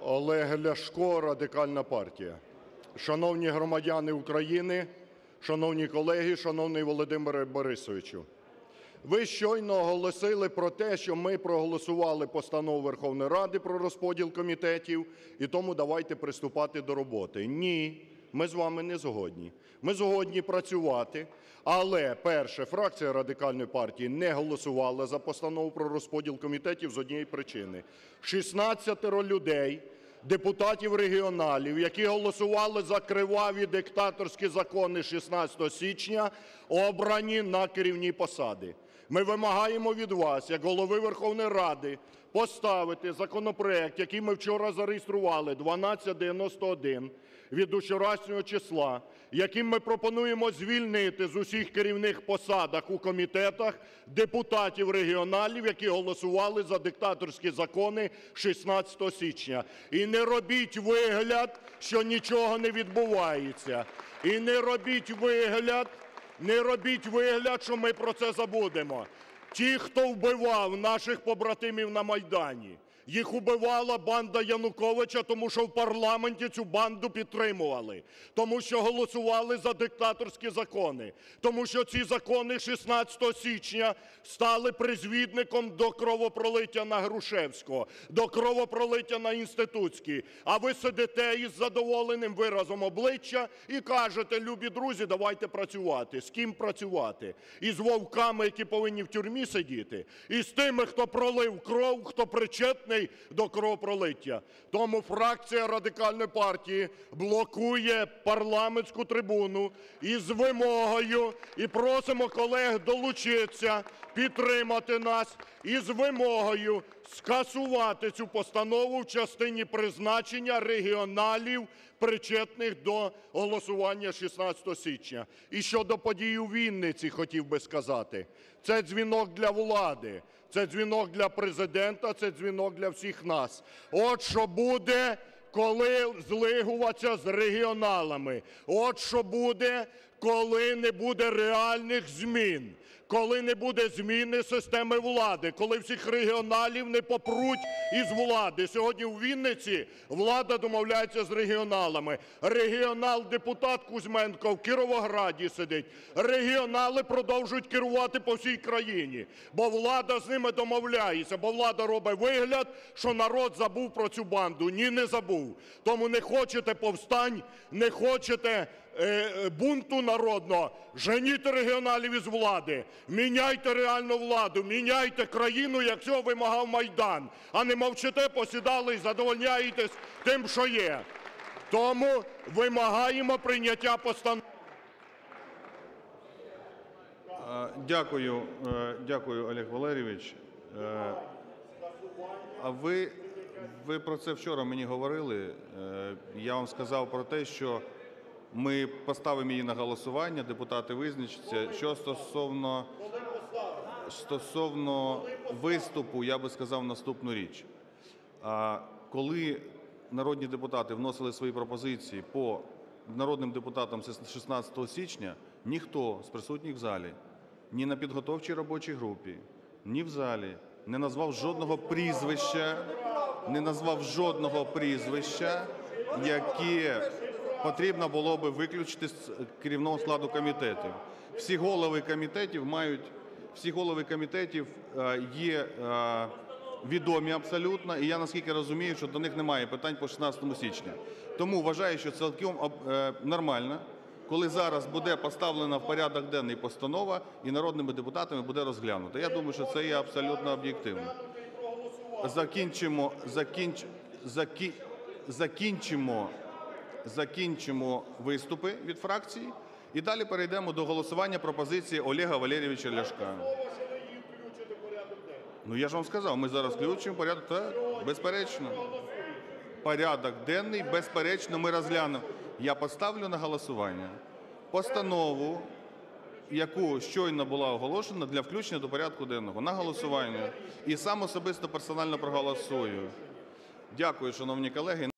Олег Ляшко, Радикальна партія. Шановні громадяни України, шановні колеги, шановний Володимире Борисовичу! Ви щойно оголосили про те, що ми проголосували Постанову Верховної Ради про розподіл комітетів, і тому давайте приступати до роботи. Ні, ми з вами не згодні. Ми згодні працювати. Але, перше, фракція Радикальної партії не голосувала за Постанову про розподіл комітетів з однієї причини: 16 людей, депутатів регіоналів, які голосували за криваві диктаторські закони 16 січня, обрані на керівні посади. Ми вимагаємо від вас як Голови Верховної Ради поставити законопроект, який ми вчора зареєстрували, 1291, від вчорашнього числа, яким ми пропонуємо звільнити з усіх керівних посадах у комітетах депутатів регіоналів, які голосували за диктаторські закони 16 січня. І не робіть вигляд, що нічого не відбувається. І не робіть вигляд, не робіть вигляд, що ми про це забудемо. Ті, хто вбивав наших побратимів на Майдані, їх убивала банда Януковича, тому що в парламенті цю банду підтримували, тому що голосували за диктаторські закони, тому що ці закони 16 січня стали призвідником до кровопролиття на Грушевського, до кровопролиття на Інститутській. А ви сидите із задоволеним виразом обличчя і кажете: любі друзі, давайте працювати. З ким працювати? Із вовками, які повинні в тюрмі сидіти, і з тими, хто пролив кров, хто причетний до кровопролиття. Тому фракція Радикальної партії блокує парламентську трибуну із вимогою, і просимо колег долучитися, підтримати нас із вимогою скасувати цю постанову в частині призначення регіоналів, причетних до голосування 16 січня. І щодо подій у Вінниці хотів би сказати. Це дзвінок для влади, це дзвінок для Президента, це дзвінок для всіх нас. От що буде, коли злигуватися з регіоналами. От що буде, коли не буде реальних змін, коли не буде зміни системи влади, коли всіх регіоналів не попруть із влади. Сьогодні у Вінниці влада домовляється з регіоналами. Регіонал-депутат Кузьменко в Кіровограді сидить. Регіонали продовжують керувати по всій країні, бо влада з ними домовляється, бо влада робить вигляд, що народ забув про цю банду. Ні, не забув. Тому не хочете повстань, не хочете бунту народного, женіть регіоналів із влади, міняйте реальну владу, міняйте країну, як цього вимагав Майдан, а не мовчите, посідали і задовольняєтесь тим, що є. Тому вимагаємо прийняття постанови. Е, Дякую, е, дякую, Олег Валерійович. Е, А ви, ви про це вчора мені говорили. Е, Я вам сказав про те, що ми поставимо її на голосування, депутати визначаться. Що стосовно, стосовно виступу, я би сказав наступну річ. Коли народні депутати вносили свої пропозиції по народним депутатам 16 січня, ніхто з присутніх в залі ні на підготовчій робочій групі, ні в залі не назвав жодного прізвища, не назвав жодного прізвища, яке потрібно було би виключити з керівного складу комітетів. Всі голови комітетів мають, всі голови комітетів е, є е, відомі абсолютно, і я наскільки розумію, що до них немає питань по 16 січня. Тому вважаю, що цілком е, нормально, коли зараз буде поставлена в порядок денний постанова і народними депутатами буде розглянута. Я думаю, що це є абсолютно об'єктивно. Закінчимо, закінч, закі, закінчимо, закінчимо виступи від фракції і далі перейдемо до голосування пропозиції Олега Валерійовича Ляшка. Ну я ж вам сказав, ми зараз включимо порядок. Так, безперечно. Порядок денний, безперечно, ми розглянемо. Я поставлю на голосування постанову, яку щойно була оголошена для включення до порядку денного на голосування. І сам особисто персонально проголосую. Дякую, шановні колеги.